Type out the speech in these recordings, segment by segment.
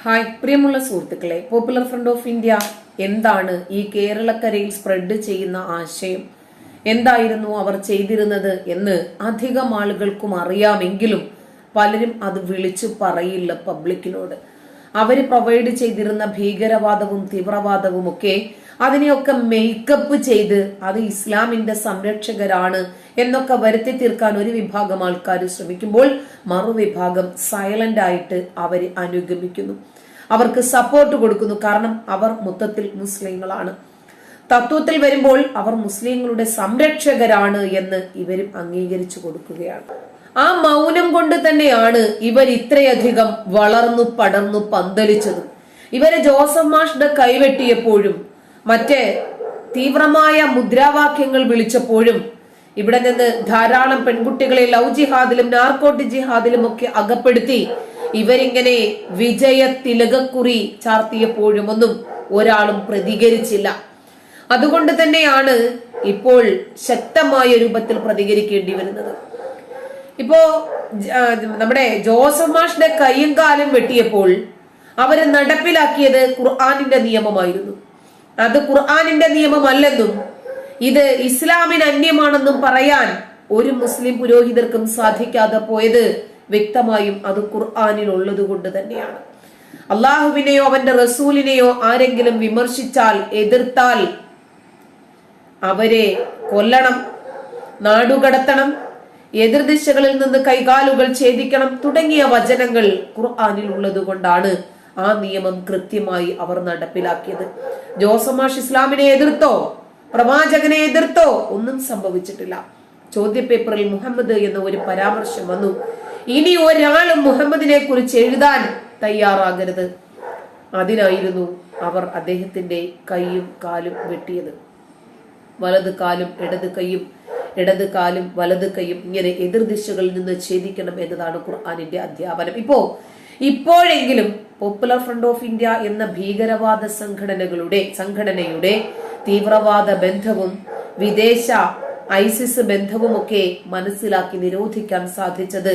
Hi പ്രിയമുള്ള സുഹൃത്തുക്കളെ popular front of India എന്താണ് ഈ കേരളക്കരയിൽ സ്പ്രെഡ് ചെയ്യുന്ന ആശയം? എന്തായിരുന്നു അവർ ചെയ്തിരുന്നത് എന്ന് അധികം ആളുകൾക്കും അറിയാമെങ്കിലും പലരും അത് വിളിച്ചു പറയില്ല പബ്ലിക്കിനോട് അവർ പ്രൊവൈഡ് ചെയ്തിരുന്ന ഭീകരവാദവും തീവ്രവാദവും ഒക്കെ അതിനെയൊക്കെ മേക്കപ്പ് ചെയ്ത് അത് ഇസ്ലാമിന്റെ സംരക്ഷകരാണ് എന്നൊക്കെ വരുത്തി തീർക്കാൻ ഒരു വിഭാഗം ആൾക്കാർ ശ്രമിക്കുമ്പോൾ മറുവിഭാഗം സൈലന്റ് ആയിട്ട് അവരെ അനുഗമിക്കുന്നു. അവർക്ക് സപ്പോർട്ട് കൊടുക്കുന്നു. കാരണം അവർ മൊത്തത്തിൽ മുസ്ലിങ്ങളാണ്. തത്വത്തിൽ വരുമ്പോൾ അവർ മുസ്ലിങ്ങളുടെ സംരക്ഷകരാണ് എന്ന് ഇവരും അംഗീകരിച്ചു കൊടുക്കുകയാണ്. ആ മൗനം കൊണ്ട് തന്നെയാണ് ഇവർ ഇത്രയധികം വളർന്നു പടർന്നു പന്തലിച്ചത്. ഇവരെ ജോസഫ് മാഷ്ടെ കൈവെട്ടിയപ്പോഴും മറ്റേ തീവ്രമായ മുദ്രാവാക്യങ്ങൾ വിളിച്ചപ്പോഴും ഇവിടെ നിന്ന് ധാരാളം പെൺകുട്ടികളെ ലവ് ജിഹാദിലും നാർക്കോട്ടി ജിഹാദിലും ഒക്കെ അകപ്പെടുത്തി ഇവരിങ്ങനെ വിജയ തിലകക്കുറി ചാർത്തിയപ്പോഴും ഒന്നും ഒരാളും പ്രതികരിച്ചില്ല. അതുകൊണ്ട് തന്നെയാണ് ഇപ്പോൾ ശക്തമായ രൂപത്തിൽ പ്രതികരിക്കേണ്ടി വരുന്നത്. ഇപ്പോ നമ്മുടെ ജോസഫ് മാഷിന്റെ കൈയും കാലും വെട്ടിയപ്പോൾ അവർ നടപ്പിലാക്കിയത് ഖുർആാനിന്റെ നിയമമായിരുന്നു. അത് ഖുർആാനിന്റെ നിയമമല്ലെന്നും ഇത് ഇസ്ലാമിന് അന്യമാണെന്നും പറയാൻ ഒരു മുസ്ലിം പുരോഹിതർക്കും സാധിക്കാതെ പോയത് വ്യക്തമായും അത് ഖുർആാനിൽ ഉള്ളത് കൊണ്ട് തന്നെയാണ്. അള്ളാഹുവിനെയോ അവന്റെ റസൂലിനെയോ ആരെങ്കിലും വിമർശിച്ചാൽ എതിർത്താൽ അവരെ കൊല്ലണം നാടുകടത്തണം എതിർദിശകളിൽ നിന്ന് കൈകാലുകൾ ഛേദിക്കണം തുടങ്ങിയ വചനങ്ങൾ ഖുർആാനിൽ ഉള്ളത് കൊണ്ടാണ് ആ നിയമം കൃത്യമായി അവർ നടപ്പിലാക്കിയത്. ജോസമാഷ് ഇസ്ലാമിനെ എതിർത്തോ? പ്രവാചകനെ എതിർത്തോ? ഒന്നും സംഭവിച്ചിട്ടില്ല. ചോദ്യപേപ്പറിൽ മുഹമ്മദ് എന്ന ഒരു പരാമർശം വന്നു. ഇനി ഒരാളും മുഹമ്മദിനെ കുറിച്ച് എഴുതാൻ തയ്യാറാകരുത്. അതിനായിരുന്നു അവർ അദ്ദേഹത്തിന്റെ കൈയും കാലും വെട്ടിയത്. വലത് കാലും ഇടത് കൈയും ഇടത് കാലും വലത് കൈയും ഇങ്ങനെ എതിർദിശകളിൽ നിന്ന് ഛേദിക്കണം എന്നതാണ് ഖുർആാനിന്റെ അധ്യാപനം. ഇപ്പോ ഇപ്പോഴെങ്കിലും പോപ്പുലർ ഫ്രണ്ട് ഓഫ് ഇന്ത്യ എന്ന ഭീകരവാദ സംഘടനകളുടെ സംഘടനയുടെ തീവ്രവാദ ബന്ധവും വിദേശ ഐസിസ് ബന്ധവും ഒക്കെ മനസ്സിലാക്കി നിരോധിക്കാൻ സാധിച്ചത്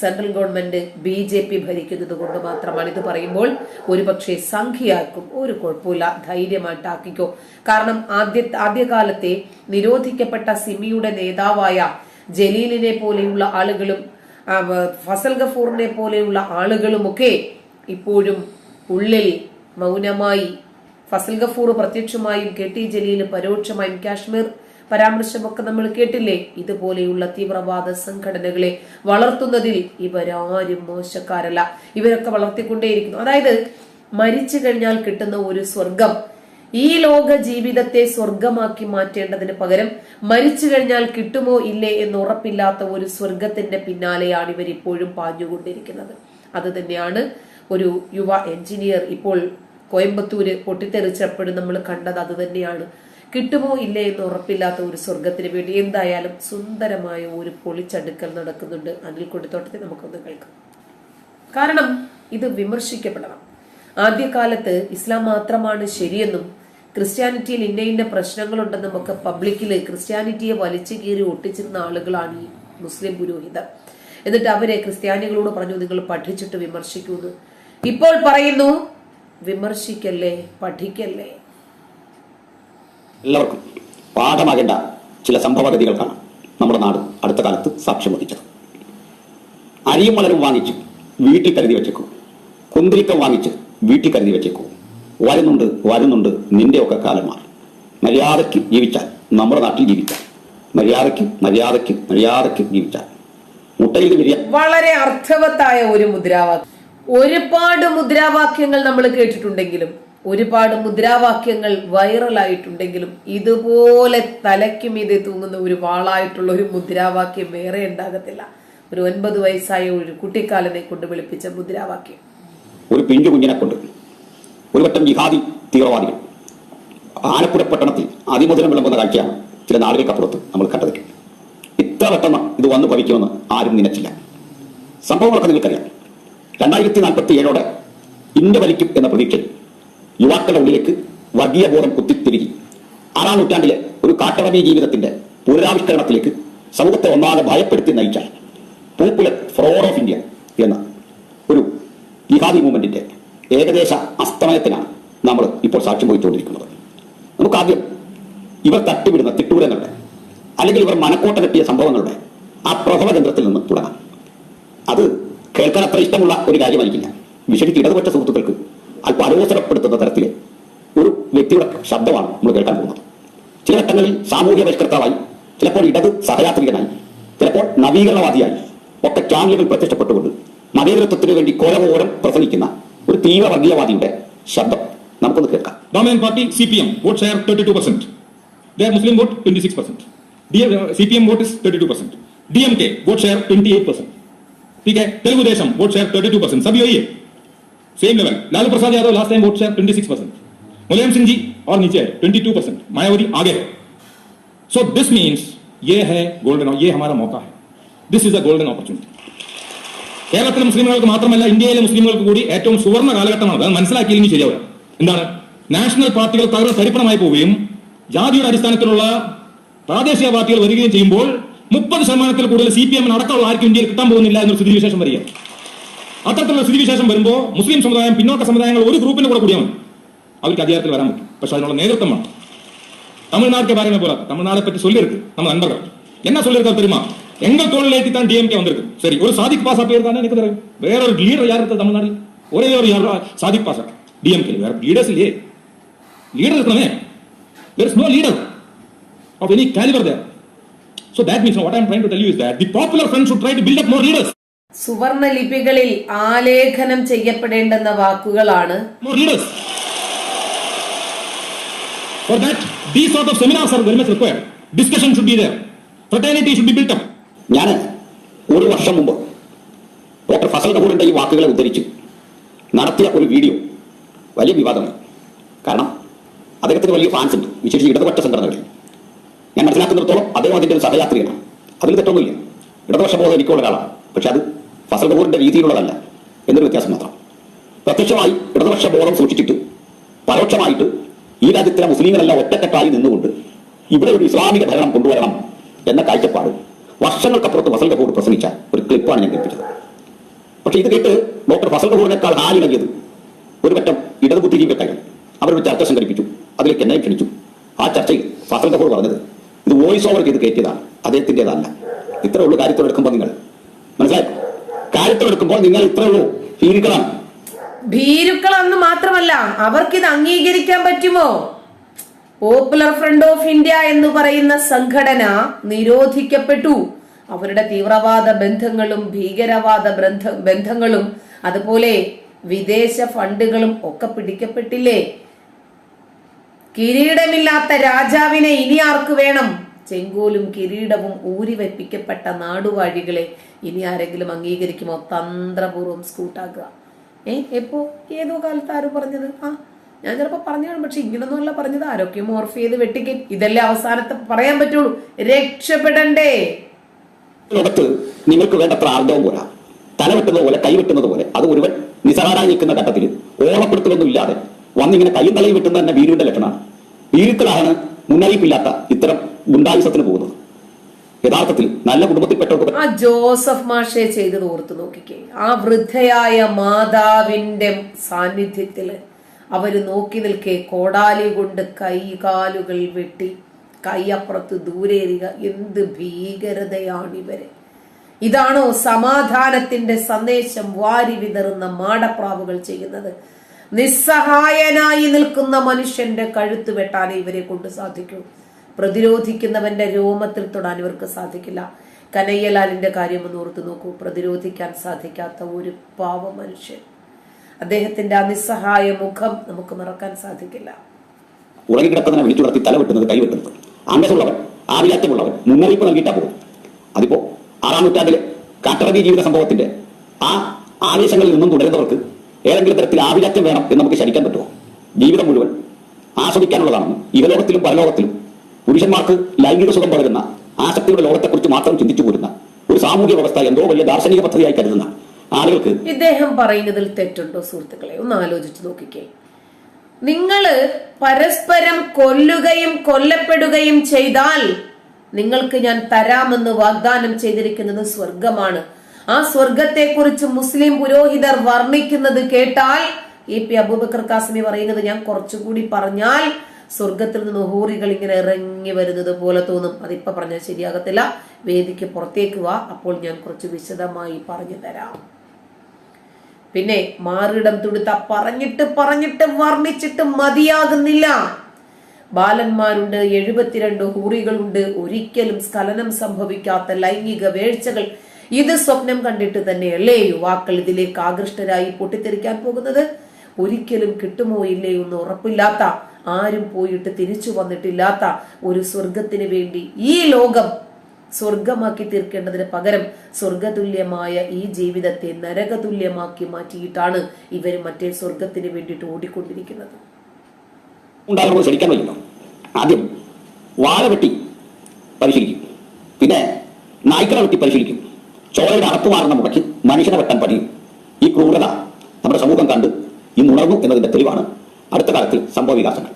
central government B J P ഭരിക്കുന്നത് കൊണ്ട് മാത്രമാണ്. ഇത് പറയുമ്പോൾ ഒരുപക്ഷെ സംഖ്യയാക്കും ഒരു കുഴപ്പമില്ല. ധൈര്യമായിട്ടാക്കിക്കോ കാരണം ആദ്യ ആദ്യകാലത്തെ നിരോധിക്കപ്പെട്ട സിമിയുടെ നേതാവായ ജലീലിനെ പോലെയുള്ള ആളുകളും ഫസൽ ഗഫൂറിനെ പോലെയുള്ള ആളുകളുമൊക്കെ ഇപ്പോഴും ഉള്ളിൽ മൗനമായി. ഫസൽ ഗഫൂർ പ്രത്യക്ഷമായും കെ ടി ജലീൽ പരോക്ഷമായും കാശ്മീർ പരാമർശമൊക്കെ നമ്മൾ കേട്ടില്ലേ? ഇതുപോലെയുള്ള തീവ്രവാദ സംഘടനകളെ വളർത്തുന്നതിൽ ഇവരാരും മോശക്കാരല്ല. ഇവരൊക്കെ വളർത്തിക്കൊണ്ടേയിരിക്കുന്നു. അതായത് മരിച്ചു കഴിഞ്ഞാൽ കിട്ടുന്ന ഒരു സ്വർഗം ഈ ലോക ജീവിതത്തെ സ്വർഗമാക്കി മാറ്റേണ്ടതിന് പകരം മരിച്ചു കഴിഞ്ഞാൽ കിട്ടുമോ ഇല്ലേ എന്ന് ഉറപ്പില്ലാത്ത ഒരു സ്വർഗത്തിന്റെ പിന്നാലെയാണ് ഇവർ ഇപ്പോഴും പാഞ്ഞുകൊണ്ടിരിക്കുന്നത്. അത് തന്നെയാണ് ഒരു യുവ എഞ്ചിനീയർ ഇപ്പോൾ കോയമ്പത്തൂര് പൊട്ടിത്തെറിച്ചപ്പോഴും നമ്മൾ കണ്ടത് അത് തന്നെയാണ്. കിട്ടുമോ ഇല്ലേ എന്ന് ഉറപ്പില്ലാത്ത ഒരു സ്വർഗത്തിന് വേണ്ടി എന്തായാലും സുന്ദരമായ ഒരു പൊളിച്ചടുക്കൽ നടക്കുന്നുണ്ട്. അനിൽ കൊടിത്തോട്ടത്തെ നമുക്കൊന്ന് കേൾക്കാം. കാരണം ഇത് വിമർശിക്കപ്പെടണം. ആദ്യകാലത്ത് ഇസ്ലാം മാത്രമാണ് ശരിയെന്നും ക്രിസ്ത്യാനിറ്റിയിൽ ഇന്ന ഇന്ന പ്രശ്നങ്ങളുണ്ടെന്ന് നമുക്ക് പബ്ലിക്കിൽ ക്രിസ്ത്യാനിറ്റിയെ വലിച്ചു കീറി ഒട്ടിച്ചിരുന്ന ആളുകളാണ് ഈ മുസ്ലിം പുരോഹിതർ. എന്നിട്ട് അവരെ ക്രിസ്ത്യാനികളോട് പറഞ്ഞു നിങ്ങൾ പഠിച്ചിട്ട് വിമർശിക്കൂന്ന് ഇപ്പോൾ പറയുന്നു വിമർശിക്കല്ലേ? പഠിക്കല്ലേ? എല്ലാവർക്കും പാഠമാകേണ്ട ചില സംഭവഗതികൾക്കാണ് നമ്മുടെ നാട് അടുത്ത കാലത്ത് സാക്ഷ്യം വഹിച്ചത്. അരിയും വളരും വാങ്ങിച്ച് വീട്ടിൽ കരുതി വെച്ചേക്കും. കുന്തിരിക്കം വാങ്ങിച്ച് വീട്ടിൽ കരുതി വെച്ചേക്കൂ. വരുന്നുണ്ട് വരുന്നുണ്ട്. നിന്റെയൊക്കെ കാലം മാറി. മര്യാദയ്ക്ക് ജീവിച്ചാൽ നമ്മുടെ നാട്ടിൽ ജീവിച്ചാൽ. മര്യാദയ്ക്ക് മര്യാദയ്ക്ക് മര്യാദയ്ക്ക് ജീവിച്ചാൽ. മുട്ടയിൽ വളരെ അർത്ഥവത്തായ ഒരു മുദ്രാവാക്യം. ഒരുപാട് മുദ്രാവാക്യങ്ങൾ നമ്മൾ കേട്ടിട്ടുണ്ടെങ്കിലും ഒരുപാട് മുദ്രാവാക്യങ്ങൾ വൈറലായിട്ടുണ്ടെങ്കിലും ഇതുപോലെ തലയ്ക്കും ഇതേ തൂങ്ങുന്ന ഒരു വാളായിട്ടുള്ള ഒരു മുദ്രാവാക്യം വേറെ ഉണ്ടാകത്തില്ല. ഒരു ഒൻപത് വയസ്സായ ഒരു കുട്ടിക്കാലനെ കൊണ്ട് വിളിപ്പിച്ച മുദ്രാവാക്യം. ഒരു പിഞ്ചു കുഞ്ഞിനെ കൊണ്ട്. ഒരു വട്ടം ജിഹാദി തീവ്രവാദികൾ. ആലപ്പുഴ പട്ടണത്തിൽ അതിമധുരം വിളമ്പുന്ന കാഴ്ചയാണ് ചില നാളുകൾക്കപ്പുറത്ത് നമ്മൾ കണ്ടത്. ഇത്ര പെട്ടെന്ന് ഇത് വന്നു ഭവിക്കുമെന്ന് ആരും നിനച്ചില്ല. സംഭവങ്ങളൊക്കെ നിങ്ങൾക്കറിയാം. രണ്ടായിരത്തി നാൽപ്പത്തി ഏഴോടെ ഇന്ത്യ വലിക്കും എന്ന പ്രതീക്ഷയിൽ യുവാക്കളുടെ ഉള്ളിലേക്ക് വർഗീയ ബോധം കുത്തിത്തിരികി. ആറാം നൂറ്റാണ്ടിലെ ഒരു കാട്ടറബി ജീവിതത്തിന്റെ പുനരാവിഷ്കരണത്തിലേക്ക് സമൂഹത്തെ ഒന്നാകെ ഭയപ്പെടുത്തി നയിച്ച പോപ്പുലർ ഫ്രോർ ഓഫ് ഇന്ത്യ എന്ന ഒരു ജിഹാദി മൂവ്മെന്റിന്റെ ഏകദേശ അസ്തമയത്തിനാണ് നമ്മൾ ഇപ്പോൾ സാക്ഷ്യം വഹിച്ചുകൊണ്ടിരിക്കുന്നത്. നമുക്കാദ്യം ഇവർ തട്ടിവിടുന്ന തിട്ടൂരങ്ങളുടെ അല്ലെങ്കിൽ ഇവർ മനക്കോട്ട കെട്ടിയ സംഭവങ്ങളുടെ ആ പ്രഭവകേന്ദ്രത്തിൽ നിന്ന് തുടങ്ങാം. അത് കേൾക്കാൻ അത്ര ഇഷ്ടമുള്ള ഒരു കാര്യമായിരിക്കില്ല വിഷയത്തിൽ ഇടതുപക്ഷ സുഹൃത്തുക്കൾക്ക് അല്പം അലോസരപ്പെടുത്തുന്ന തരത്തിലെ ഒരു വ്യക്തിയുടെ ശബ്ദമാണ് നമ്മൾ കേൾക്കാൻ പോകുന്നത്. ചില ഘട്ടങ്ങളിൽ സാമൂഹ്യ പരിഷ്കർത്താവായി ചിലപ്പോൾ ഇടത് സഹയാത്രികനായി ചിലപ്പോൾ നവീകരണവാദിയായി ഒക്കെ ചാനലുകൾ പ്രത്യക്ഷപ്പെട്ടുകൊണ്ട് മതേതരത്വത്തിന് വേണ്ടി കോലമോരം പ്രസംഗിക്കുന്ന ഒരു തീവ്ര വർഗീയവാദിയുടെ ശബ്ദം നമുക്കൊന്ന് കേൾക്കാം Dominant party CPM vote share 32%. Their Muslim vote 26%. DM, uh, CPM vote is 32%. DMK vote share 28%. ठीक है तेलुगु देशम वोट शेयर 32% सभी वही है same level Lalu Prasad Yadav last time vote share 26% Mulayam Singh ji और नीचे है 22% मायावती आगे है सो दिस मींस ये है गोल्डन ये हमारा मौका है this is a golden opportunity കേരളത്തിലെ മുസ്ലിങ്ങൾക്ക് മാത്രമല്ല ഇന്ത്യയിലെ മുസ്ലിങ്ങൾക്ക് കൂടി ഏറ്റവും സുവർണ കാലഘട്ടമാണ് അത് മനസ്സിലാക്കിയില്ലെങ്കിൽ ശരിയാവുക എന്താണ്? നാഷണൽ പാർട്ടികൾ തകർന്ന് തരിപ്പണമായി പോവുകയും ജാതിയുടെ അടിസ്ഥാനത്തിലുള്ള പ്രാദേശിക പാർട്ടികൾ വരികയും ചെയ്യുമ്പോൾ മുപ്പത് ശതമാനത്തിൽ കൂടുതൽ സി പി എമ്മിന് അടക്കമുള്ള ആർക്കും ഇന്ത്യയിൽ കിട്ടാൻ പോകുന്നില്ല എന്നൊരു സ്ഥിതിവിശേഷം വരിക. അത്തരത്തിലുള്ള സ്ഥിതിവിശേഷം വരുമ്പോൾ മുസ്ലിം സമുദായം പിന്നോക്ക സമുദായങ്ങൾ ഒരു ഗ്രൂപ്പിന് കൂടെ കൂടിയാണ് അവർക്ക് അധികാരത്തിൽ വരാൻ പറ്റും. പക്ഷെ അതിനുള്ള നേതൃത്വമാണ് തമിഴ്നാട്ടിലെ പറയുന്ന പോലെ. തമിഴ്നാടെ പറ്റി ചൊല്ലിരുക്ക് നമ്മൾ നൻപകൾ എന്നാ ചൊല്ലിരുക്കാൻ തരുമാ எங்க தோல்ல ஏற்றி தான் டிஎம்கே வந்திருக்கு சரி ஒரு சாதிக் பாசா பேர் தானே எனக்கு தெரியும் வேற ஒரு லீடர் யார் இருக்கா தமிழ்நாட்டில் ஒரே ஒரு யார் சாதிக் பாசா டிஎம்கே வேற லீடர்ஸ் இல்லையே லீடர் இருக்கணுமே there is no leader of any caliber there so that means what i am trying to tell you is that the popular front should try to build up more leaders സുവർണ ലിപികളിൽ ആലേഖനം ചെയ്യപ്പെടേണ്ടുന്ന വാക്കുകളാണ് more leaders for that these sort of seminars are very much required discussion should be there fraternity should be built up ഞാൻ ഒരു വർഷം മുമ്പ് doctor Fasal കപൂറിന്റെ ഈ വാക്കുകളെ ഉദ്ധരിച്ചു നടത്തിയ ഒരു വീഡിയോ വലിയ വിവാദമായി. കാരണം അദ്ദേഹത്തിന് വലിയ ഫാൻസ് ഉണ്ട്. വിശേഷിച്ച് ഇടതുപക്ഷ സംഘടനകളിൽ. ഞാൻ മനസ്സിലാക്കുന്നിടത്തോളം അദ്ദേഹം അതിന്റെ ഒരു സഹയാത്രികനാണ്. അതിൽ തെറ്റൊന്നുമില്ല. ഇടതുപക്ഷ ബോധം എനിക്കുള്ള ഒരാളാണ്. പക്ഷെ അത് ഫസൽ കപൂറിന്റെ രീതിയിലുള്ളതല്ല എന്നൊരു വ്യത്യാസം മാത്രം. പ്രത്യക്ഷമായി ഇടതുപക്ഷ ബോധം സൂക്ഷിച്ചിട്ട് പരോക്ഷമായിട്ട് ഈ രാജ്യത്തിലെ മുസ്ലിങ്ങളെല്ലാം ഒറ്റക്കെട്ടായി നിന്നുകൊണ്ട് ഇവിടെ ഒരു ഇസ്ലാമിക ഭരണം കൊണ്ടുവരണം എന്ന കാഴ്ചപ്പാട് വർഷങ്ങൾക്കപ്പുറത്ത് ഫസൽ കപൂർ പ്രസംഗിച്ച ഒരു ക്ലിപ്പാണ് ഞാൻ കേൾപ്പിച്ചത്. പക്ഷെ ഇത് കേട്ട് ഡോക്ടർ ഫസൽ കപൂറിനേക്കാൾ ഹാലിളകിയത് ഒരു പറ്റം ഇടത് ബുദ്ധിജീവികൾ അവരൊരു ചർച്ച സംഘടിപ്പിച്ചു. അതിലേക്ക് എന്നെ ക്ഷണിച്ചു. ആ ചർച്ചയിൽ ഫസൽ കപൂർ പറഞ്ഞത് ഇത് വോയിസ് ഓവർ ചെയ്ത് കയറ്റിയതാണ്. അദ്ദേഹത്തിന്റെതല്ല. ഇത്രേ ഉള്ളൂ കാര്യത്തോടെടുക്കുമ്പോൾ നിങ്ങൾ. മനസ്സിലായോ? കാര്യത്തോടെടുക്കുമ്പോൾ നിങ്ങൾ ഇത്രേ ഉള്ളൂ. ഭീരുക്കളാണ്. ഭീരുക്കളെന്ന് മാത്രമല്ല അവർക്കിത് അംഗീകരിക്കാൻ പറ്റുമോ? പോപ്പുലർ ഫ്രണ്ട് ഓഫ് ഇന്ത്യ എന്ന് പറയുന്ന സംഘടന നിരോധിക്കപ്പെട്ടു. അവരുടെ തീവ്രവാദ ബന്ധങ്ങളും ഭീകരവാദ ബന്ധ ബന്ധങ്ങളും അതുപോലെ വിദേശ ഫണ്ടുകളും ഒക്കെ പിടിക്കപ്പെട്ടില്ലേ? കിരീടമില്ലാത്ത രാജാവിനെ ഇനി ആർക്ക് വേണം? ചെങ്കോലും കിരീടവും ഊരിവെപ്പിക്കപ്പെട്ട നാടുവാഴികളെ ഇനി ആരെങ്കിലും അംഗീകരിക്കുമോ? തന്ത്രപൂർവം സ്കൂട്ടാക്കുക. ഏ എപ്പോ? ഏതോ കാലത്ത് ആരും പറഞ്ഞത്? ആ ഞാൻ ചിലപ്പോൾ പറഞ്ഞു കാണും പക്ഷെ ഇങ്ങനൊന്നുമല്ല പറഞ്ഞത്. ആരൊക്കെ മോർഫ് ചെയ്ത് വെട്ടിക്കും. ഇതല്ലേ അവസാനത്തെ പറയാൻ പറ്റുള്ളൂ. രക്ഷപ്പെടണ്ടേ. നിങ്ങൾക്ക് വേണ്ട പ്രാർത്ഥവും പോരാ. തല വെട്ടുന്നത് പോലെ കൈ വെട്ടുന്നത് പോലെ. അത് ഒരുവൻ നിസ്സഹാരായി നിൽക്കുന്ന ഘട്ടത്തിൽ ഓർമ്മപ്പെടുത്തലൊന്നും ഇല്ലാതെ വന്നിങ്ങനെ കൈയും തലയും വെട്ടുന്ന തന്നെ വീരുവിന്റെ ലക്ഷണമാണ്. വീരുക്കളാണ് മുന്നറിയിപ്പില്ലാത്ത ഇത്തരം ഗുണ്ടായുസത്തിന് പോകുന്നത്. യഥാർത്ഥത്തിൽ നല്ല കുടുംബത്തിൽപ്പെട്ടവർക്ക് ആ ജോസഫ് മാഷെ ചെയ്തത് ഓർത്ത് നോക്കിക്കേ. ആ വൃദ്ധയായ മാതാവിന്റെ സാന്നിധ്യത്തിൽ അവർ നോക്കി നിൽക്കെ കോടാലി കൊണ്ട് കൈ കാലുകൾ വെട്ടി. കൈയപ്പുറത്ത് ദൂരെ എറിയുക. എന്ത് ഭീകരതയാണ് ഇവരെ ഇതാണോ സമാധാനത്തിന്റെ സന്ദേശം വാരി വിതറുന്ന മാടപ്രാവുകൾ ചെയ്യുന്നത്? നിസ്സഹായനായി നിൽക്കുന്ന മനുഷ്യന്റെ കഴുത്ത് വെട്ടാൻ ഇവരെ കൊണ്ട് സാധിക്കൂ. പ്രതിരോധിക്കുന്നവന്റെ രോമത്തിൽ തൊടാൻ ഇവർക്ക് സാധിക്കില്ല. കനയ്യലാലിന്റെ കാര്യം ഒന്ന് ഓർത്തു നോക്കൂ. പ്രതിരോധിക്കാൻ സാധിക്കാത്ത ഒരു പാവ മനുഷ്യൻ. അദ്ദേഹത്തിന്റെ ആ നിസ്സഹായ മുഖം നമുക്ക് മറക്കാൻ സാധിക്കില്ല. ഉറങ്ങിക്കിടക്കുന്നതിനെ വിളിച്ചുണർത്തി തല വെട്ടുന്നത് കൈ വെട്ടുന്നത്. അംഗസുള്ളവൻ ആവിലാറ്റമുള്ളവൻ മുന്നറിയിപ്പ് നൽകിയിട്ടാ പോകും. അതിപ്പോ ആറാം നൂറ്റാണ്ടിലെ കാട്ടറബി ജീവിത സംഭവത്തിന്റെ ആ ആവേശങ്ങളിൽ നിന്നും തുടരുന്നവർക്ക് ഏതെങ്കിലും തരത്തിൽ ആവിലാറ്റം വേണം എന്ന് നമുക്ക് ശരിക്കാൻ പറ്റുമോ? ജീവിതം മുഴുവൻ ആസ്വദിക്കാനുള്ളതാണെന്നും ഇഹലോകത്തിലും പരലോകത്തിലും പുരുഷന്മാർക്ക് ലൈംഗിക സുഖം പകരുന്ന ആസക്തിയുടെ ലോകത്തെക്കുറിച്ച് മാത്രം ചിന്തിച്ചു പോരുന്ന ഒരു സാമൂഹ്യ വ്യവസ്ഥ എന്തോ വലിയ ദാർശനിക പദ്ധതിയായി കരുതുന്ന ആളുകൾക്ക് ഇദ്ദേഹം പറയുന്നതിൽ തെറ്റുണ്ടോ സുഹൃത്തുക്കളെ? ഒന്ന് ആലോചിച്ച് നോക്കിക്കേ. നിങ്ങൾ പരസ്പരം കൊല്ലുകയും കൊല്ലപ്പെടുകയും ചെയ്താൽ നിങ്ങൾക്ക് ഞാൻ തരാമെന്ന് വാഗ്ദാനം ചെയ്തിരിക്കുന്നത് സ്വർഗമാണ്. ആ സ്വർഗത്തെക്കുറിച്ച് മുസ്ലിം പുരോഹിതർ വർണിക്കുന്നത് കേട്ടാൽ എ പി അബൂബക്കർ കാസിമി പറയുന്നത് ഞാൻ കുറച്ചുകൂടി പറഞ്ഞാൽ സ്വർഗത്തിൽ നിന്ന് ഹൂറികൾ ഇങ്ങനെ ഇറങ്ങി വരുന്നത് പോലെ തോന്നും. അതിപ്പോ പറഞ്ഞാൽ ശരിയാകത്തില്ല. വേദിക്ക് പുറത്തേക്ക് വാ. അപ്പോൾ ഞാൻ കുറച്ച് വിശദമായി പറഞ്ഞു തരാം. പിന്നെ മാറിടം തുടുത്ത പറഞ്ഞിട്ട് പറഞ്ഞിട്ട് വർണിച്ചിട്ട് മതിയാകുന്നില്ല. ബാലന്മാരുണ്ട് എഴുപത്തിരണ്ട് ഹൂറികളുണ്ട്. ഒരിക്കലും സ്ഖലനം സംഭവിക്കാത്ത ലൈംഗിക വേഴ്ചകൾ ഇത് സ്വപ്നം കണ്ടിട്ട് തന്നെയല്ലേ യുവാക്കൾ ഇതിലേക്ക് ആകൃഷ്ടരായി പൊട്ടിത്തെറിക്കാൻ പോകുന്നത്? ഒരിക്കലും കിട്ടുമോ ഇല്ലേ എന്ന് ഉറപ്പില്ലാത്ത ആരും പോയിട്ട് തിരിച്ചു വന്നിട്ടില്ലാത്ത ഒരു സ്വർഗത്തിന് വേണ്ടി ഈ ലോകം സ്വർഗമാക്കി തീർക്കേണ്ടതിന് പകരം സ്വർഗതുല്യമായ ഈ ജീവിതത്തെ നരകതുല്യമാക്കി മാറ്റിയിട്ടാണ് ഇവർ മറ്റേ സ്വർഗത്തിന് വേണ്ടിയിട്ട് ഓടിക്കൊണ്ടിരിക്കുന്നത്. ആദ്യം വാഴ വെട്ടി പരിശീലിക്കും. പിന്നെ നായ്ക്കളെ വെട്ടി പരിശീലിക്കും. ചോരയുടെ അറപ്പ് മാറുന്ന മുടക്കി മനുഷ്യനെ വെട്ടാൻ പഠിക്കും ഈ ക്രൂരത നമ്മുടെ സമൂഹം കണ്ട് ഇന്ന് ഉണർന്നു എന്നതിന്റെ തെളിവാണ് അടുത്ത കാലത്തിൽ സംഭവ വികാസങ്ങൾ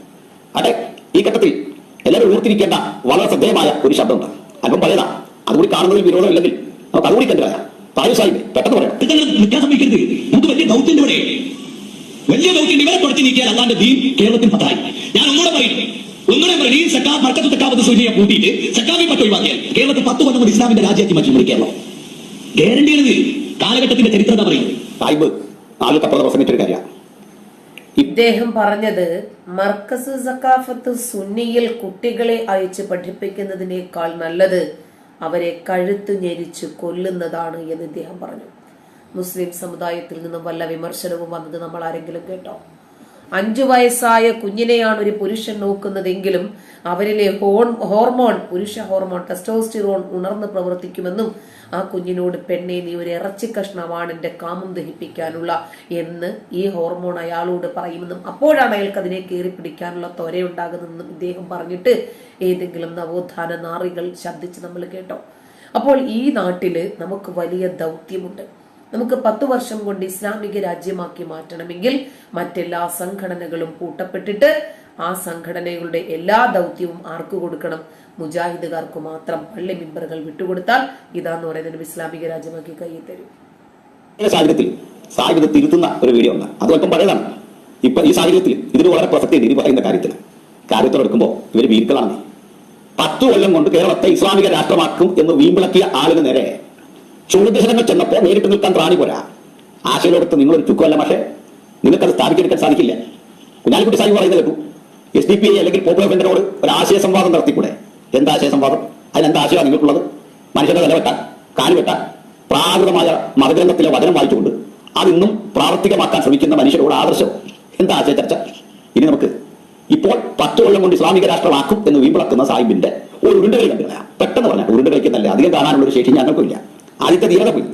അതെ ഈ ഘട്ടത്തിൽ എല്ലാവരും ഉയർത്തിരിക്കേണ്ട വളരെ ശ്രദ്ധേയമായ ഒരു ശബ്ദമുണ്ട്. അല്പം പഴയതാ അതുകൂടി കാണുന്നതിൽ വിരോധമില്ലെങ്കിൽ നമുക്ക് അതുകൂടി തന്നെ പറയാം താഴെ സാഹിബ് പെട്ടെന്ന് പറയാം. നിൽക്കാൻ സമ്മതിക്കരുത്. നമുക്ക് വലിയ ദൗത്യന്റെ ഇവിടെ. വലിയ ദൗത്യം ഇവരെ തുടച്ചു നീക്കിയാൽ ദീൻ കേരളത്തിൽ പത്തായി ഞാൻ ഒന്നുകൂടെ പറയുന്നു ഒന്നുകൂടെ പറയും. ഈ സക്കാ മർക്കത്ത് സക്കാവത്ത് സൂര്യയെ കൂട്ടിയിട്ട് സക്കാവി പത്ത് ഒഴിവാക്കിയാൽ കേരളത്തിൽ പത്ത് കൊല്ലം കൊണ്ട് ഇസ്ലാമിന്റെ രാജ്യമാക്കി മാറ്റി നമ്മുടെ കേരളം. ഗ്യാരണ്ടി കാലഘട്ടത്തിന്റെ ചരിത്രത പറയും സാഹിബ് ആദ്യത്തെ പ്രസംഗിച്ചൊരു കാര്യമാണ്. ഇദ്ദേഹം പറഞ്ഞത് മർക്കസ് സക്കാഫത്ത് സുന്നിയിൽ കുട്ടികളെ അയച്ച് പഠിപ്പിക്കുന്നതിനേക്കാൾ നല്ലത് അവരെ കഴുത്തു ഞെരിച്ച് കൊല്ലുന്നതാണ് എന്ന് ഇദ്ദേഹം പറഞ്ഞു. മുസ്ലിം സമുദായത്തിൽ നിന്നും വല്ല വിമർശനവും വന്നത് നമ്മൾ ആരെങ്കിലും കേട്ടോ? അഞ്ചു വയസ്സായ കുഞ്ഞിനെയാണ് ഒരു പുരുഷൻ നോക്കുന്നതെങ്കിലും അവരിലെ ഹോൺ ഹോർമോൺ പുരുഷ ഹോർമോൺ ടെസ്റ്റോസ്റ്റിറോൺ ഉണർന്ന് പ്രവർത്തിക്കുമെന്നും ആ കുഞ്ഞിനോട് പെണ്ണെ നീ ഒരു ഇറച്ചി കഷ്ണമാണ് എന്റെ കാമം ദഹിപ്പിക്കാനുള്ള എന്ന് ഈ ഹോർമോൺ അയാളോട് പറയുമെന്നും അപ്പോഴാണ് അയാൾക്ക് അതിനെ കയറി പിടിക്കാനുള്ള ത്വരയുണ്ടാകുന്നതെന്നും ഇദ്ദേഹം പറഞ്ഞിട്ട് ഏതെങ്കിലും നവോത്ഥാന നാറികൾ ശബ്ദിച്ച് നമ്മൾ കേട്ടോ. അപ്പോൾ ഈ നാട്ടിൽ നമുക്ക് വലിയ ദൗത്യമുണ്ട്. നമുക്ക് പത്തു വർഷം കൊണ്ട് ഇസ്ലാമിക രാജ്യമാക്കി മാറ്റണമെങ്കിൽ മറ്റെല്ലാ സംഘടനകളും കൂട്ടപ്പെട്ടിട്ട് ആ സംഘടനകളുടെ എല്ലാ ദൗത്യവും ആർക്ക് കൊടുക്കണം? മുജാഹിദുകാർക്ക് മാത്രം പള്ളി മെമ്പറുകൾ വിട്ടുകൊടുത്താൽ ഇതാന്ന് പറയുന്നത് ഇസ്ലാമിക രാജ്യമാക്കി കയ്യിൽ തരും. സാഹചര്യത്തിൽ തിരുത്തുന്ന ഒരു വീഡിയോ ഉണ്ട് അത് പഴയതാണ്. ഇപ്പൊ ഈ സാഹചര്യത്തിൽ ഇതിന് വളരെ പ്രസക്തി ഇത് പറയുന്ന കാര്യത്തിൽ കാര്യത്തോടെടുക്കുമ്പോൾ ഇവർ വീക്കളാണ് പത്തു കൊല്ലം കൊണ്ട് കേരളത്തെ ഇസ്ലാമിക രാഷ്ട്രമാക്കും എന്ന് വീമ്പിളക്കിയ ആളിന് നേരെ ചുടുദഹനങ്ങൾ ചെന്നപ്പോൾ നേരിട്ട് നിൽക്കാൻ പ്രാണി പോരാ. ആശയിലോടത്ത് നിങ്ങളൊരു ചുക്കുമല്ല പക്ഷേ നിങ്ങൾക്കത് സ്ഥാപിച്ചെടുക്കാൻ സാധിക്കില്ല. കുഞ്ഞാലിക്കുട്ടി സാഹിബ് പറയുന്നത് കേട്ടു. എസ് ഡി പി ഐ അല്ലെങ്കിൽ പോപ്പുലർ ഫ്രണ്ടിനോട് ഒരു ആശയ സംവാദം നടത്തിക്കൂടെ? എന്താ ആശയ സംവാദം അതിനെന്താ ആശയമാണ് നിങ്ങൾക്കുള്ളത്? മനുഷ്യന്റെ തല വെട്ടാൻ കാൽ വെട്ടാൻ പ്രാകൃതമായ മതഗ്രന്ഥത്തിലെ വചനം വായിച്ചുകൊണ്ട് അതിന്നും പ്രാവർത്തികമാക്കാൻ ശ്രമിക്കുന്ന മനുഷ്യരോട് ആദർശം. എന്താ ആശയ ചർച്ച? ഇനി നമുക്ക് ഇപ്പോൾ പത്ത് കൊല്ലം കൊണ്ട് ഇസ്ലാമിക രാഷ്ട്രമാക്കും എന്ന് വീമ്പിളക്കുന്ന സാഹിബിന്റെ ഒരു ഉരുണ്ടുകളി പെട്ടെന്ന് പറഞ്ഞാൽ ഉരുണ്ടുകളിക്ക് നല്ല അധികം കാണാനുള്ള ഒരു ശേഷി ഞങ്ങൾക്കും ഇല്ല. ആദ്യത്തെ ധീരത പോയി.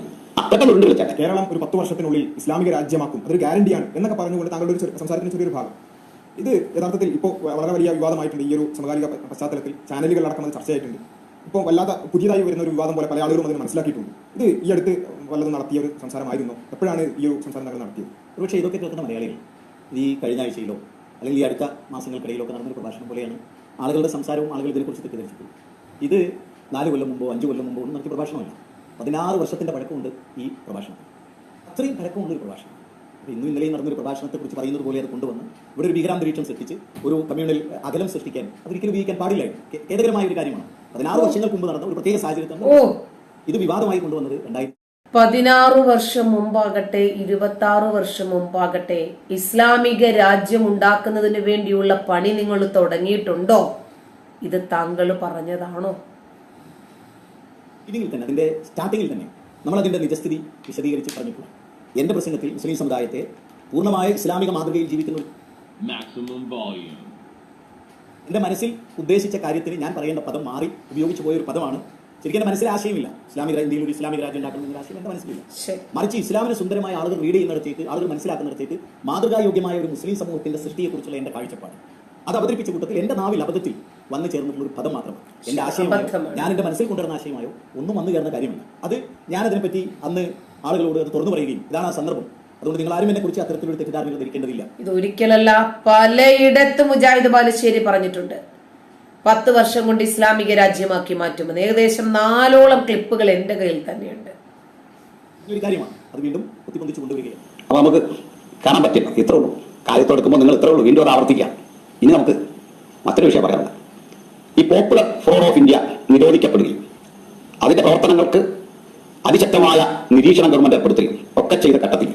പെട്ടെന്ന് ഉരുണ്ടുകളിച്ചാട്ടെ കേരളം ഒരു പത്ത് വർഷത്തിനുള്ളിൽ ഇസ്ലാമിക രാജ്യമാക്കും. അതൊരു ഗ്യാരണ്ടിയാണ് എന്നൊക്കെ പറഞ്ഞുകൊണ്ട് താങ്കളുടെ ഒരു സംസാരത്തിന് ചെറിയൊരു ഭാഗം. ഇത് യഥാർത്ഥത്തിൽ ഇപ്പോൾ വളരെ വലിയ വിവാദമായിട്ടുണ്ട്. ഈ ഒരു സമകാലിക പശ്ചാത്തലത്തിൽ ചാനലുകളിലടക്കം അത് ചർച്ചയായിട്ടുണ്ട്. ഇപ്പോൾ വല്ലാത്ത പുതിയതായി വരുന്ന ഒരു വിവാദം പോലെ പല ആളുകളും അതിന് മനസ്സിലാക്കിയിട്ടുണ്ട്. ഇത് ഈ അടുത്ത് വല്ലതും നടത്തിയ ഒരു സംസാരമായിരുന്നു? എപ്പോഴാണ് ഈ ഒരു സംസാരം താങ്കൾ നടത്തിയത്? ഒരുപക്ഷെ ഇതൊക്കെ കേൾക്കുന്ന മലയാളികൾ. ഈ കഴിഞ്ഞ ആഴ്ചയിലോ അല്ലെങ്കിൽ ഈ അടുത്ത മാസങ്ങൾക്കിടയിലൊക്കെ നടന്നൊരു പ്രഭാഷണം പോലെയാണ് ആളുകളുടെ സംസാരവും ആളുകൾ ഇതിനെക്കുറിച്ച് തെറ്റിദ്ധരിച്ചിട്ടുള്ളത്. ഇത് നാല് കൊല്ലം മുമ്പോ അഞ്ച് കൊല്ലം മുമ്പോ ഒന്നും നടത്തിയ പ്രഭാഷണമല്ല. പതിനാറ് വർഷത്തിന്റെ പഴക്കമുണ്ട് ഈ പ്രഭാഷണത്തിൽ. അത്രയും പഴക്കമുള്ളൊരു പ്രഭാഷണം. അപ്പോൾ ഇന്നും ഇന്നലെയും നടന്നൊരു പ്രഭാഷണത്തെക്കുറിച്ച് പറയുന്നത് പോലെ അത് കൊണ്ടുവന്ന് ഇവിടെ ഒരു ഭീകരാന്തരീക്ഷം സൃഷ്ടിച്ച് ഒരു കമ്മ്യൂണൽ അകലം സൃഷ്ടിക്കാൻ അതൊരിക്കലും ഉപയോഗിക്കാൻ പാടില്ലായിരുന്നു ഖേ- ഖേദകരമായ ഒരു കാര്യമാണ്. പതിനാറ് വർഷങ്ങൾക്ക് മുമ്പ് നടന്ന ഒരു പ്രത്യേക സാഹചര്യത്തിൽ ഇത് വിവാദമായി കൊണ്ടുവന്നത് രണ്ടായിരത്തി പതിനാറ് വർഷം മുമ്പാകട്ടെ ഇരുപത്തി ആറ് വർഷം മുമ്പാകട്ടെ ഇസ്ലാമിക രാജ്യം ഉണ്ടാക്കുന്നതിന് വേണ്ടിയുള്ള പണി നിങ്ങൾ തുടങ്ങിയിട്ടുണ്ടോ? ഇത് താങ്കൾ പറഞ്ഞതാണോ? ഇതിൽ തന്നെ അതിന്റെ സ്റ്റാർട്ടിങ്ങിൽ തന്നെ നമ്മളതിന്റെ അതിന്റെ നിജസ്ഥിതി വിശദീകരിച്ച് പറഞ്ഞിട്ടുണ്ട്. എന്റെ പ്രസംഗത്തിൽ മുസ്ലിം സമുദായത്തെ പൂർണമായ ഇസ്ലാമിക മാതൃകയിൽ ജീവിക്കുന്നു ഒരു maximum volume. എന്റെ മനസ്സിൽ ഉദ്ദേശിച്ച കാര്യത്തിന് ഞാൻ പറയേണ്ട പദം മാറി ഉപയോഗിച്ചു പോയ ഒരു പദമാണ്. ശരിക്കും എന്റെ മനസ്സിൽ ആശയമില്ല. ഇസ്ലാമിക ഇന്ത്യയിൽ ഒരു ഇസ്ലാമിക രാജ്യം ഉണ്ടാക്കണം എന്ന ആശയം എന്റെ മനസ്സിലില്ല. ശരി. മറിച്ച് ഇസ്ലാമിനെ സുന്ദരമായ ആളുകൾ റീഡ് ചെയ്യുന്നിടത്തേക്ക് ആളുകൾ മനസ്സിലാക്കുന്നിടത്തേക്ക് മാതൃകായോഗ്യമായ ഒരു മുസ്ലിം സമൂഹത്തിന്റെ സൃഷ്ടിയെക്കുറിച്ചുള്ള എന്റെ കാഴ്ചപ്പാട്. അത് അവതരിപ്പിച്ച കൂട്ടത്തിൽ എന്റെ നാവിൽ അബദ്ധത്തിൽ വന്നു ചേർന്നിട്ടുള്ള ഒരു പദം മാത്രമാണ് എന്റെ ആശയമായോ? ഞാൻ എന്റെ മനസ്സിൽ കൊണ്ടുവരുന്ന ആശയമായോ? ഒന്നും വന്നു ചേർന്ന കാര്യമല്ല. അത് ഞാൻ അതിനെപ്പറ്റി അന്ന് ആളുകളോട് അത് തുറന്നു പറയുകയും ഇതാണ് ആ സന്ദർഭം. അതുകൊണ്ട് നിങ്ങൾ ആരും എന്നെ കുറിച്ച് അത്തരത്തിലൊരു തെറ്റിദ്ധാരണകൾ ധരിക്കേണ്ടതില്ല. ഇത് ഒരിക്കലല്ല പലയിടത്തും മുജാഹിദ് ബാലുശ്ശേരി പറഞ്ഞിട്ടുണ്ട്. പത്ത് വർഷം കൊണ്ട് ഇസ്ലാമിക രാജ്യമാക്കി മാറ്റുമെന്ന്. ഏകദേശം നാലോളം ക്ലിപ്പുകൾ എന്റെ കയ്യിൽ തന്നെയുണ്ട്. ഒരു കാര്യമാണ്. അത് വീണ്ടും കുത്തിപ്പൊന്തിച്ചു കൊണ്ടുവരികയാണ്. അപ്പൊ നമുക്ക് കാണാൻ പറ്റില്ല. ഇത്രേ ഉള്ളൂ. കാര്യത്തോടെടുക്കുമ്പോൾ നിങ്ങൾ ഇത്രേ ഉള്ളൂ. വീണ്ടും അത് ആവർത്തിക്കാം. ഇനി നമുക്ക് മറ്റൊരു വിഷയം പറയാനുള്ളത് ഈ പോപ്പുലർ ഫ്രോഡ് ഓഫ് ഇന്ത്യ നിരോധിക്കപ്പെടുകയും അതിന്റെ പ്രവർത്തനങ്ങൾക്ക് അതിശക്തമായ നിരീക്ഷണം ഗവൺമെന്റ് ഏർപ്പെടുത്തുകയും ഒക്കെ ചെയ്ത ഘട്ടത്തിൽ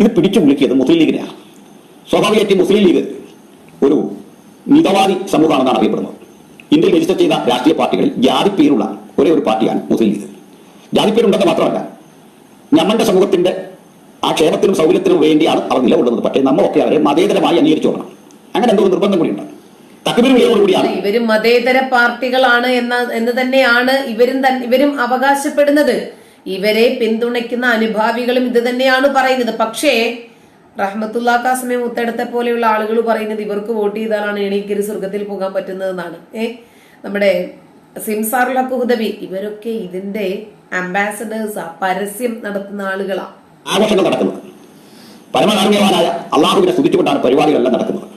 ഇത് പിടിച്ചു കുലുക്കിയത് മുസ്ലിം ലീഗിനെയാണ്. സ്വാഭാവികമായിട്ട് മുസ്ലിം ലീഗ് ഒരു മിതവാദി സമൂഹമാണെന്നാണ് അറിയപ്പെടുന്നത്. ഇന്ത്യയിൽ രജിസ്റ്റർ ചെയ്ത രാഷ്ട്രീയ പാർട്ടികളിൽ ജാതി പേരുള്ള ഒരേ ഒരു പാർട്ടിയാണ് മുസ്ലിം ലീഗ്. ജാതി പേരുണ്ടെന്ന് മാത്രമല്ല ഞമ്മന്റെ സമൂഹത്തിന്റെ ആ ക്ഷേമത്തിനും സൗകര്യത്തിനും വേണ്ടിയാണ് അവർ നിലകൊള്ളുന്നത്. പക്ഷേ നമ്മളൊക്കെ അവരെ മതേതരമായി അംഗീകരിച്ചു അങ്ങനെ എന്തോ നിർബന്ധം കൂടിയുണ്ട്. ഇവരും മതേതര പാർട്ടികളാണ് എന്ന എന്ന് തന്നെയാണ് ഇവരും ഇവരും അവകാശപ്പെടുന്നത്. ഇവരെ പിന്തുണയ്ക്കുന്ന അനുഭാവികളും ഇത് തന്നെയാണ് പറയുന്നത്. പക്ഷേ റഹ്മത്തുള്ള കാസമെ മുത്തെടുത്ത പോലെയുള്ള ആളുകൾ പറയുന്നത് ഇവർക്ക് വോട്ട് ചെയ്താലാണ് എണീക്കൊരു സ്വർഗത്തിൽ പോകാൻ പറ്റുന്നതെന്നാണ്. ഏ? നമ്മുടെ സിംസാറുൽ ഹക്ക് ഇവരൊക്കെ ഇതിന്റെ അംബാസഡേഴ്സ് അംബാസഡേഴ്സാ പരസ്യം നടത്തുന്ന ആളുകളാ. ആഘോഷങ്ങൾ നടക്കുന്നത്. പരമകാരുണ്യവാനായ അള്ളാഹുവിനെ സ്തുതിച്ചുകൊണ്ടാണ് പരിപാടികളെല്ലാം നടക്കുന്നത്.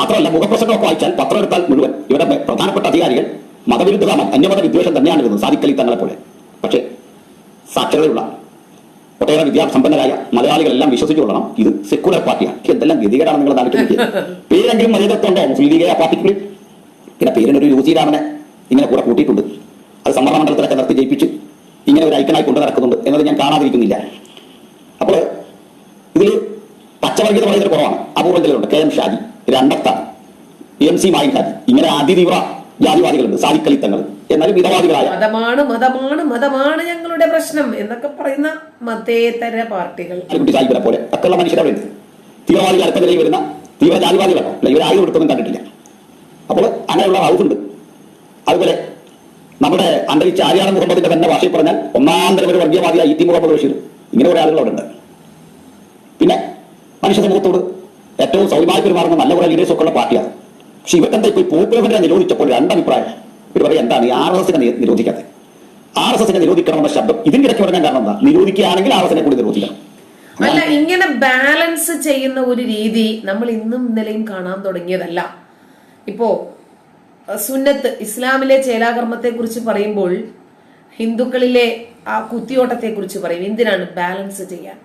മാത്രമല്ല മുഖപ്രസംഗമൊക്കെ വായിച്ചാൽ പത്രം എടുത്താൽ മുഴുവൻ ഇവിടെ പ്രധാനപ്പെട്ട അധികാരികൾ മതവിരുദ്ധത അന്യമത വിദ്വേഷം തന്നെയാണ് ഇരുന്നത് സാധിക്കലി തങ്ങളെ പോലെ. പക്ഷേ സാക്ഷരതയുള്ള ഒട്ടേറെ വിദ്യാസമ്പന്നരായ മലയാളികളെല്ലാം വിശ്വസിച്ചു കൊള്ളണം. ഇത് സെക്കുലർ പാർട്ടിയാണ്. എന്തെല്ലാം ഗതികേടാണ് നിങ്ങൾ താല്പര്യം പേരെങ്കിലും മര്യാദത്വമുണ്ടോ മുസ്ലിം ലീഗ് പാർട്ടിക്ക് പിന്നെ പേരിനൊരു രാമനെ ഇങ്ങനെ കൂടെ കൂട്ടിയിട്ടുണ്ട്. അത് സമ്മർദ്ദ മണ്ഡലത്തിലൊക്കെ നിർത്തി ജയിപ്പിച്ച് ഇങ്ങനെ ഒരു ഐക്കണായി കൊണ്ട് നടക്കുന്നുണ്ട് എന്നത് ഞാൻ കാണാതിരിക്കുന്നില്ല. അപ്പോൾ ഇതിൽ പച്ചവർഗീയത വളരെ കുറവാണ്. അപൂർവം ചിലരുണ്ട്. K M Shaji. രണ്ടത്താണ് M C Mayinhaji ഇങ്ങനെ അതിതീവ്ര ജാതിവാദികളുണ്ട്. സാധിക്കളിത്തങ്ങൾ എന്നാലും മിതവാദികളായ മതമാണ് മതമാണ് മതമാണ് ഞങ്ങളുടെ പ്രശ്നം എന്നൊക്കെ പറയുന്ന മതേതര പാർട്ടികൾ. കുട്ടി സാഹിബിനെ പോലെ. അത്തുള്ള മനുഷ്യരെ അവിടെ തീവ്രവാദികൾ അടുത്ത നിലയിൽ വരുന്ന തീവ്ര ജാതിവാദികളാണോ അല്ല ഇവർ ആയുധം എടുത്തൊന്നും കണ്ടിട്ടില്ല. അപ്പോൾ അങ്ങനെയുള്ള ഹൗസ് ഉണ്ട് അതുപോലെ നമ്മുടെ അന്തരിച്ച ആര്യാണ മുഹമ്മദിന്റെ തന്നെ ഭാഷയിൽ പറഞ്ഞാൽ ഒന്നാം തരം ഒരു വർഗീയവാദിയായി ഇ ടി മുഹമ്മദ് ബഷീർ ഇങ്ങനെ കുറെ ആളുകൾ അവിടെ ഉണ്ട് പിന്നെ മനുഷ്യ സമൂഹത്തോട് ഏറ്റവും സൗഭാഗ്യം മാറുന്ന നല്ല കുറെ ലീഡേഴ്സ് ഒക്കെ ഉള്ള പാർട്ടിയാണ്. പക്ഷെ ഇവർക്കെന്താ ഇപ്പോൾ പോപ്പുലറിനെ നിരോധിച്ചപ്പോൾ രണ്ടഭിപ്രായം. ഇവർ പറയും എന്താണ് ഈ ആർ എസ് എസിനെ നിരോധിക്കാത്തത് ആർ എസ് എസിനെ നിരോധിക്കണമെന്ന ശബ്ദം ഇതിന്റെ ഇടയ്ക്ക് പറഞ്ഞാൽ കാരണം എന്താ? നിരോധിക്കുകയാണെങ്കിൽ ആർ എസ് എസിനെ കൂടി നിരോധിക്കണം. അല്ല ഇങ്ങനെ ബാലൻസ് ചെയ്യുന്ന ഒരു രീതി നമ്മൾ ഇന്നും ഇന്നലെയും കാണാൻ തുടങ്ങിയതല്ല. ഇപ്പോ സുന്നത്ത് ഇസ്ലാമിലെ ചേലാകർമ്മത്തെ കുറിച്ച് പറയുമ്പോൾ ഹിന്ദുക്കളിലെ ആ കുത്തിയോട്ടത്തെ കുറിച്ച് പറയും. എന്തിനാണ് ബാലൻസ് ചെയ്യാൻ?